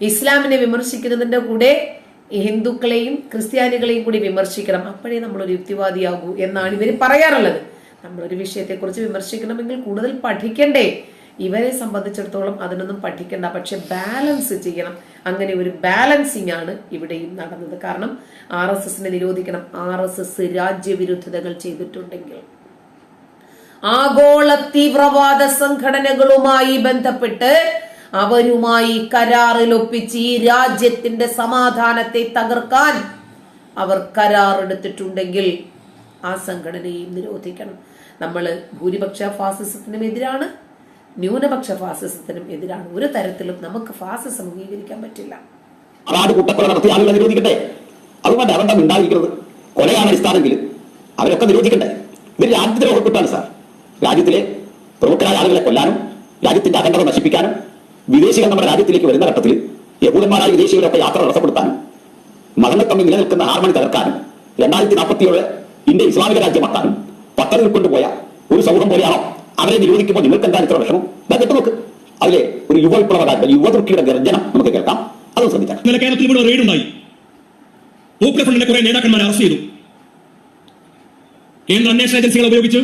ഇസ്ലാമിനെ വിമർശിക്കുന്നതിന്റെ കൂടെ ഹിന്ദുക്കളെയും ക്രിസ്ത്യാനികളെയും കൂടി വിമർശിക്കണം. അപ്പോഴേ നമ്മളൊരു യുക്തിവാദിയാകൂ എന്നാണ് ഇവർ പറയാറുള്ളത്. നമ്മളൊരു വിഷയത്തെക്കുറിച്ച് വിമർശിക്കണമെങ്കിൽ കൂടുതൽ പഠിക്കണ്ടേ? ഇവരെ സംബന്ധിച്ചിടത്തോളം അതിനൊന്നും പഠിക്കണ്ട. പക്ഷെ ബാലൻസ് ചെയ്യണം. അങ്ങനെ ഒരു ബാലൻസിങ് ആണ് ഇവിടെയും നടന്നത്. കാരണം ആർ എസ് എസിനെ നിരോധിക്കണം. ആർ എസ് എസ് രാജ്യവിരുദ്ധതകൾ ചെയ്തിട്ടുണ്ടെങ്കിൽ ആഗോള തീവ്രവാദ സംഘടനകളുമായി ബന്ധപ്പെട്ട് അവരുമായി കരാറിൽ ഒപ്പിച്ച് ഈ രാജ്യത്തിന്റെ സമാധാനത്തെ തകർക്കാൻ അവർ കരാറെടുത്തിട്ടുണ്ടെങ്കിൽ ആ സംഘടനയും നിരോധിക്കണം. നമ്മൾ ഭൂരിപക്ഷ ഫാസിസത്തിനും എതിരാണ് ന്യൂനപക്ഷ ഫാസിസത്തിനും എതിരാണ്. ഒരു തരത്തിലും നമുക്ക് ഫാസിസം അംഗീകരിക്കാൻ പറ്റില്ല. കൊലയാണ് അടിസ്ഥാനമെങ്കിൽ അവരൊക്കെ നിരോധിക്കണ്ടേ ഇത് രാജ്യദ്രോഹപ്പെട്ടാണ് സാർ. രാജ്യത്തിലെ പ്രമുഖരായ ആളുകളെ കൊല്ലാനും രാജ്യത്തിന്റെ അഖണ്ഡത നശിപ്പിക്കാനും വിദേശികൾ നമ്മുടെ രാജ്യത്തിലേക്ക് വരുന്ന ഘട്ടത്തിൽ യഹൂദന്മാരായ വിദേശികളൊക്കെ യാത്ര തടസ്സപ്പെടുത്താനും മതങ്ങൾ തമ്മിൽ നിലനിൽക്കുന്ന ഹാർമണി തകർക്കാനും രണ്ടായിരത്തി നാൽപ്പത്തിയേഴ് ഇന്ത്യ ഇസ്ലാമിക രാജ്യമാക്കാനും പദ്ധതി കൊണ്ടുപോയ ഒരു സമൂഹം പോലെയാണോ? അവരെ നിരോധിക്കുമ്പോൾ നിങ്ങൾക്ക് എന്താണ് ഇത്ര വിഷമം? കേട്ട് നോക്ക് അതിലെ ഒരു യുവ വിപ്ലവകാരൻ യുവതുർക്കിയുടെ ഗർജനം നമുക്ക് കേൾക്കാം. അത് ശ്രദ്ധിക്കാം ഇന്നലെ കേരളത്തിൽ ഇവിടെ റെയ്ഡ് ഉണ്ടായി. പോപ്പുലർ ഫ്രണ്ടിന്റെ കുറെ നേതാക്കന്മാരെ അറസ്റ്റ് ചെയ്തു. കേന്ദ്ര അന്വേഷണ ഏജൻസികളെ ഉപയോഗിച്ച്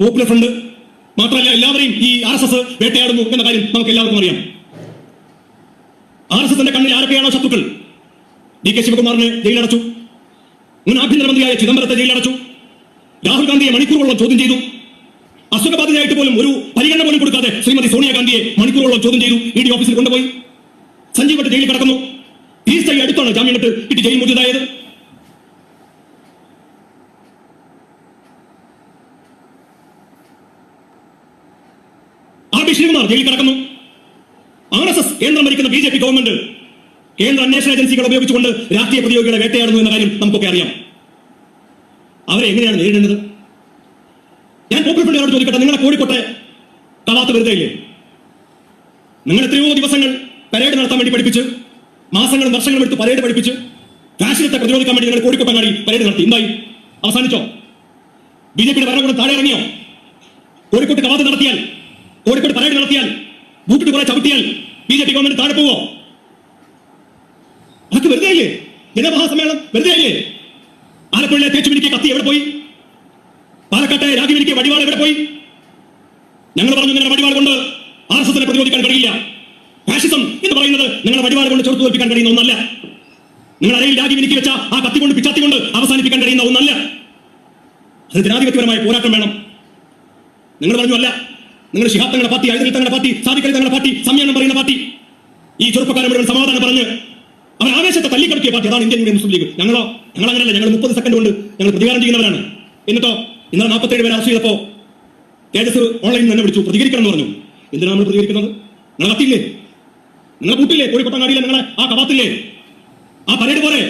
പോപ്പുലർ ഫ്രണ്ട് മാത്രമല്ല എല്ലാവരെയും ഈ ആർ എസ് എസ് വേട്ടയാടുന്നു എന്ന കാര്യം നമുക്ക് എല്ലാവർക്കും അറിയാം. ആർ എസ് എസിന്റെ കണ്ണിൽ ആരൊക്കെയാണോ ശത്രുക്കൾ? ഡി കെ ശിവകുമാറിനെ ജയിലടച്ചു മുൻ ആഭ്യന്തരമന്ത്രിയായ ചിദംബരത്തെ ജയിലടച്ചു രാഹുൽ ഗാന്ധിയെ മണിക്കൂറുകളോളം ചോദ്യം ചെയ്തു. അസുഖബാധിതയായിട്ട് പോലും ഒരു പരിഗണന പോലും കൊടുക്കാതെ ശ്രീമതി സോണിയാഗാന്ധിയെ മണിക്കൂറുകളോളം ചോദ്യം ചെയ്തു. ഇ ഡി ഓഫീസിൽ കൊണ്ടുപോയി. സഞ്ജീവ് ഭട്ട് ജയിലിൽ കിടക്കുന്നു. സ്ഥലം അടുത്താണ് ജാമ്യം ഇട്ട് ഇട്ട് ജയിൽ മോചിതമായത് കടക്കുന്നു ജയിലിൽ കിടക്കുന്നു. ആർ എസ് എസ് കേന്ദ്രം ഭരിക്കുന്ന ബി ജെ പി ഗവൺമെന്റ് കേന്ദ്ര അന്വേഷണ ഏജൻസികൾ ഉപയോഗിച്ചുകൊണ്ട് രാഷ്ട്രീയ പ്രതിയോഗികളെ വേട്ടയാടുന്നു എന്ന കാര്യം നമുക്കൊക്കെ അറിയാം. അവരെ എങ്ങനെയാണ് നേരിടേണ്ടത്? ഞാൻ പോപ്പുലർ ഫ്രണ്ടിനോട് ചോദിക്കട്ടെ നിങ്ങളെ കോഴിക്കോട്ടെ കവാത്ത് വെറുതെ നിങ്ങൾ എത്രയോ ദിവസങ്ങൾ പരേഡ് നടത്താൻ വേണ്ടി പഠിപ്പിച്ച് മാസങ്ങളും വർഷങ്ങളും എടുത്ത് പരേഡ് പഠിപ്പിച്ച് ഫാഷിസത്തെ പ്രതിരോധിക്കാൻ വേണ്ടി നിങ്ങൾ കോഴിക്കോട്ടങ്ങാടി പരേഡ് നടത്തി. എന്തായി? അവസാനിച്ചോ? ബി ജെ പിയുടെ ഭരണകൂടം താഴെ ഇറങ്ങിയോ? കോഴിക്കോട്ട് കവാത്ത് നടത്തിയാൽ കോഴിക്കോട്ട് പരേഡ് നടത്തിയാൽ ബൂട്ടിട്ട് കുറെ ചവിട്ടിയാൽ ബി ജെ പി ഗവൺമെന്റ് താഴെ പോവോ? അതൊക്കെ വെറുതെ അല്ലേ? ജനമഹാസമ്മേളനം വെറുതെ അല്ലേ? ആലപ്പുഴയിലെ തേച്ചുമിനിക്ക് കത്തി എവിടെ പോയി? പാലക്കാട്ടെ രാഗിമിനിക്ക് വടിവാൾ എവിടെ പോയി? ഞങ്ങൾ പറഞ്ഞു നിങ്ങളുടെ വടിവാൾ കൊണ്ട് ആർ എസ് എസിനെ പ്രതിരോധിക്കാൻ കഴിയില്ല. ഫാഷിസം എന്ന് പറയുന്നത് നിങ്ങളുടെ വടിവാൾ കൊണ്ട് ചെറുത്തു തോൽപ്പിക്കാൻ കഴിയുന്ന ഒന്നല്ല. നിങ്ങൾ അരയിൽ രാഗിമിനിക്ക് വെച്ച ആ കത്തി കൊണ്ട് പിച്ചാത്തി കൊണ്ട് അവസാനിപ്പിക്കാൻ കഴിയുന്ന ഒന്നല്ല. അത് ജനാധിപത്യപരമായ പോരാട്ടം വേണം. നിങ്ങൾ പറഞ്ഞു അല്ല. നിങ്ങൾ തങ്ങളുടെ പാർട്ടി ഐദൽ തങ്ങളുടെ പാർട്ടി സാദിഖലി തങ്ങളുടെ പാർട്ടി സംയാനം പറയുന്ന പാർട്ടി. ഈ ചെറുപ്പക്കാരൻ മുഴുവൻ സമാധാനം പറഞ്ഞ് അവർ ആവേശത്തെ തല്ലിക്കടക്കിയ പാർട്ടി അതാണ് ഇന്ത്യൻ യൂണിയൻ മുസ്ലിം ലീഗ്. ഞങ്ങളോ? ഞങ്ങൾ അങ്ങനെയല്ല ഞങ്ങൾ മുപ്പത് സെക്കൻഡ് കൊണ്ട് ഞങ്ങൾ പ്രതികാരം ചെയ്യുന്നവരാണ്. എന്നിട്ടോ? ഇന്നലെ നാൽപ്പത്തേഴ് പേരെ അറസ്റ്റ് ചെയ്തപ്പോ തേജസ് ഓൺലൈനിൽ തന്നെ വിളിച്ചു. പ്രതികരിക്കണം എന്ന് പറഞ്ഞു. എന്തിനാണ് നമ്മൾ പ്രതികരിക്കുന്നത്? നിങ്ങൾ കത്തില്ലേ നിങ്ങൾ കൂട്ടില്ലേ കോഴിക്കോട്ടങ്ങാടിയിലെ നിങ്ങളെ ആ കവാത്തില്ലേ? ആ പരേഡ് പോലെ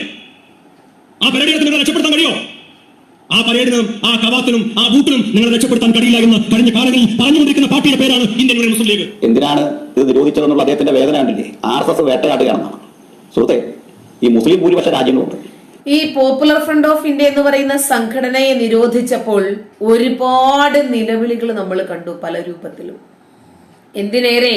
ആ പരേഡിനെ നിങ്ങൾ രക്ഷപ്പെടുത്താൻ കഴിയോ? ആ പരേഡിനും ആ കവാത്തിനും ആ ബൂട്ടിനും നിങ്ങൾ രക്ഷപ്പെടുത്താൻ കഴിയില്ല എന്ന് കഴിഞ്ഞ കാലങ്ങളിൽ പറഞ്ഞുകൊണ്ടിരിക്കുന്ന പാർട്ടിയുടെ പേരാണ് ഇന്ത്യൻ യൂണിയൻ മുസ്ലിം ലീഗ്. എന്തിനാണ് ഇത് നിരോധിച്ചതെന്നുള്ള അദ്ദേഹത്തിന്റെ വേദന കണ്ടില്ലേ? ആർ എസ് എസ് വേട്ടയാടുകയാണെന്നാണ്. സുഹൃത്തെ ഈ മുസ്ലിം ഭൂരിപക്ഷ രാജ്യങ്ങളുണ്ട്. ഈ പോപ്പുലർ ഫ്രണ്ട് ഓഫ് ഇന്ത്യ എന്ന് പറയുന്ന സംഘടനയെ നിരോധിച്ചപ്പോൾ ഒരുപാട് നിലവിളികൾ നമ്മൾ കണ്ടു പല രൂപത്തിലും. എന്തിനേറെ?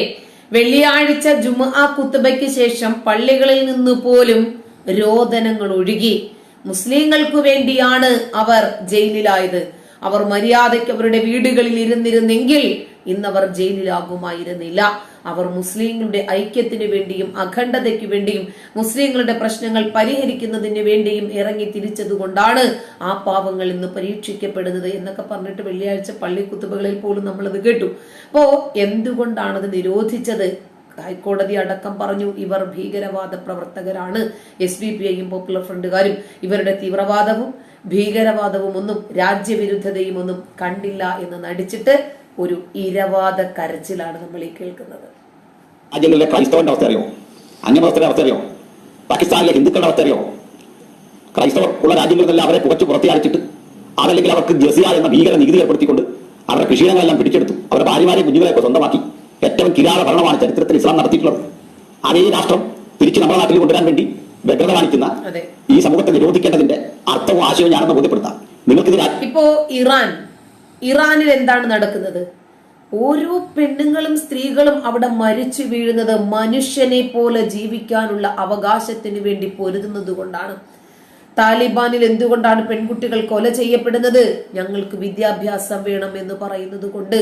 വെള്ളിയാഴ്ച ജുമുഅ കുത്തുബയ്ക്ക് ശേഷം പള്ളികളിൽ നിന്ന് പോലും രോദനങ്ങൾ ഒഴുകി. മുസ്ലിങ്ങൾക്ക് വേണ്ടിയാണ് അവർ ജയിലിലായത്. അവർ മര്യാദയ്ക്ക് അവരുടെ വീടുകളിൽ ഇരുന്നിരുന്നെങ്കിൽ ഇന്നവർ ജയിലിലാകുമായിരുന്നില്ല. അവർ മുസ്ലിങ്ങളുടെ ഐക്യത്തിന് വേണ്ടിയും അഖണ്ഡതയ്ക്ക് വേണ്ടിയും മുസ്ലിങ്ങളുടെ പ്രശ്നങ്ങൾ പരിഹരിക്കുന്നതിന് വേണ്ടിയും ഇറങ്ങി തിരിച്ചതുകൊണ്ടാണ് ആ പാവങ്ങൾ ഇന്ന് പരീക്ഷിക്കപ്പെടുന്നത് എന്നൊക്കെ പറഞ്ഞിട്ട് വെള്ളിയാഴ്ച പള്ളിക്കുത്തുബകളിൽ പോലും നമ്മളത് കേട്ടു. അപ്പോ എന്തുകൊണ്ടാണത് നിരോധിച്ചത്? ഹൈക്കോടതി അടക്കം പറഞ്ഞു ഇവർ ഭീകരവാദ പ്രവർത്തകരാണ്. എസ് ഡി പി ഐയും പോപ്പുലർ ഫ്രണ്ടുകാരും ഇവരുടെ തീവ്രവാദവും ഭീകരവാദവും ഒന്നും രാജ്യവിരുദ്ധതയും ഒന്നും കണ്ടില്ല എന്ന് നടിച്ചിട്ട് ഒരു ഇരവാദ കരച്ചിലാണ് നമ്മൾ ഈ കേൾക്കുന്നത്. ക്രൈസ്തവന്റെ അവസ്ഥ അറിയോ? അന്യമതസ്ഥരുടെ അവസ്ഥ അറിയോ? പാകിസ്ഥാനിലെ ഹിന്ദുക്കളുടെ അവസ്ഥ അറിയോ? ക്രൈസ്തവർ ഉള്ള രാജ്യങ്ങളിലെല്ലാം അവരെ പുകച്ചു പുറത്തിയാടിച്ചിട്ട് അതല്ലെങ്കിൽ അവർക്ക് ജസിയ എന്ന ഭീകര നികുതി ഏർപ്പെടുത്തിക്കൊണ്ട് അവരുടെ കൃഷിയിടങ്ങളെല്ലാം പിടിച്ചെടുത്തു. അവരുടെ ഭാര്യമാരെ കുഞ്ഞുങ്ങളെയൊക്കെ സ്വന്തമാക്കി. ഏറ്റവും കിരാത ഭരണമാണ് ചരിത്രത്തിൽ ഇസ്ലാം നടത്തിയിട്ടുള്ളത്. അതേ രാഷ്ട്രം തിരിച്ച് നമ്മുടെ നാട്ടിൽ കൊണ്ടുവരാൻ വേണ്ടി വ്യഗ്രത കാണിക്കുന്ന. ഈ സമൂഹത്തെ നിരോധിക്കേണ്ടതിന്റെ അർത്ഥവും ആശയവും ഞാനെന്ന് ബോധ്യപ്പെടുത്താം. നിങ്ങൾക്കിത് ഇപ്പോ ഇറാൻ ഇറാനിൽ എന്താണ് നടക്കുന്നത്? ഓരോ പെണ്ണുങ്ങളും സ്ത്രീകളും അവിടെ മരിച്ചു വീഴുന്നത് മനുഷ്യനെ പോലെ ജീവിക്കാനുള്ള അവകാശത്തിന് വേണ്ടി പൊരുതുന്നത് കൊണ്ടാണ്. താലിബാനിൽ എന്തുകൊണ്ടാണ് പെൺകുട്ടികൾ കൊല ചെയ്യപ്പെടുന്നത്? ഞങ്ങൾക്ക് വിദ്യാഭ്യാസം വേണം എന്ന് പറയുന്നത് കൊണ്ട്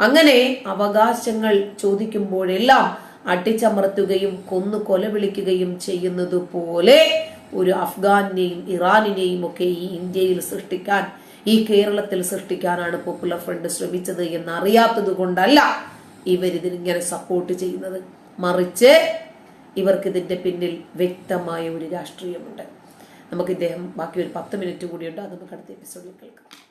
അങ്ങനെ അവകാശങ്ങൾ ചോദിക്കുമ്പോഴെല്ലാം അട്ടിച്ചമർത്തുകയും കൊന്നു കൊല വിളിക്കുകയും ചെയ്യുന്നത് പോലെ ഒരു അഫ്ഗാനിനെയും ഇറാനിനെയും ഒക്കെ ഈ ഇന്ത്യയിൽ സൃഷ്ടിക്കാൻ ഈ കേരളത്തിൽ സൃഷ്ടിക്കാനാണ് പോപ്പുലർ ഫ്രണ്ട് ശ്രമിച്ചത് എന്നറിയാത്തത് കൊണ്ടല്ല ഇവരിതിനിങ്ങനെ സപ്പോർട്ട് ചെയ്യുന്നത്. മറിച്ച് ഇവർക്കിതിന്റെ പിന്നിൽ വ്യക്തമായ ഒരു രാഷ്ട്രീയമുണ്ട്. നമുക്ക് ഇദ്ദേഹം ബാക്കി ഒരു പത്ത് മിനിറ്റ് കൂടിയുണ്ട്. അത് നമുക്ക് അടുത്ത എപ്പിസോഡിൽ കേൾക്കാം.